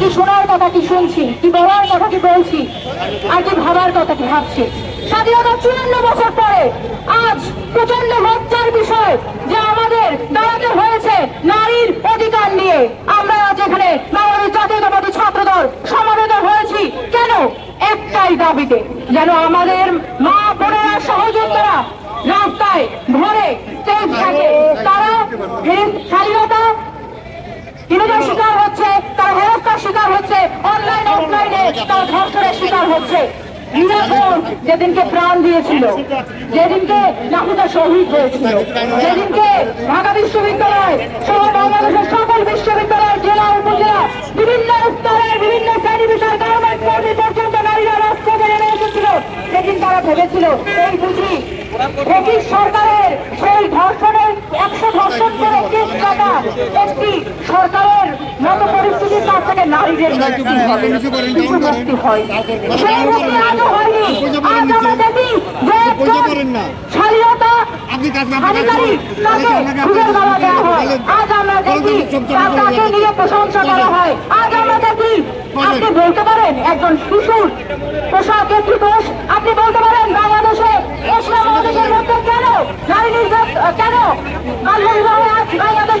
কি শোনার কথা কি শুনছি? কি বলার কথা কি বলছি? আর কি ভাবার কথা কি ভাবছি? স্বাধীনতা চুয়ান্ন বছর পরে আজ প্রচণ্ড লজ্জার বিষয় যে আমাদের দাঁড়াতে হয়েছে নারীর অধিকার নিয়ে। আমরা আজ এখানে বাংলাদেশ জাতীয়তাবাদী ছাত্রদল সমাবেত হয়েছি। কেন? একটাই দাবিতে, যেন আমাদের মা বোনেরা সহযোগিতারা রাস্তায় ঘরে তারা স্বাধীনতা তারা ধর্ষণের শিকার হচ্ছে। যেদিনকে প্রাণ দিয়েছিল, যেদিনকে নাহুদা শহীদ হয়েছিল, যেদিনকে ঢাকা বিশ্ববিদ্যালয় সহ বাংলাদেশের সকল বিশ্ববিদ্যালয়, জেলা, উপজেলা, বিভিন্ন স্তরের বিভিন্ন শ্রেণি বিষয় গার্মেন্টস কর্মী পর্যন্ত নারীরা রাজপথে নেমে এসেছিল। সেদিন তারা ভেবেছিল, এই বুঝি ব্রিটিশ সরকারের সেই ধর্ষণের একশো ধর্ষণ করে কেস কাটা একটি কাছ হয়। সেই আজও হয়নি। আজ আমরা দেখি যে স্বাধীনতা আপনি আধিকারিক তাকে খুঁজে দেওয়া দেওয়া হয়। আজ আমরা দেখি তাকে নিয়ে প্রশংসা করা হয়। আজ আমরা দেখি আপনি বলতে পারেন একজন শিশুর পোশাক একটি দোষ আপনি বলতে পারেন বাংলাদেশে এশিয়া মহাদেশের মধ্যে কেন নারী নির্যাত কেন? বাল্য বিবাহে আজ বাংলাদেশ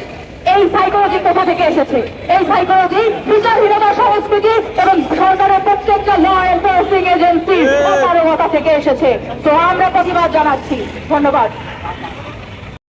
এই সাইকোলজি কোথা থেকে এসেছে? এই সাইকোলজি বিচারহীনতা সংস্কৃতি এবং সরকারের প্রত্যেকটা ল এনফোর্সিং এজেন্সি অপারগতা থেকে এসেছে। তো আমরা প্রতিবাদ জানাচ্ছি। ধন্যবাদ।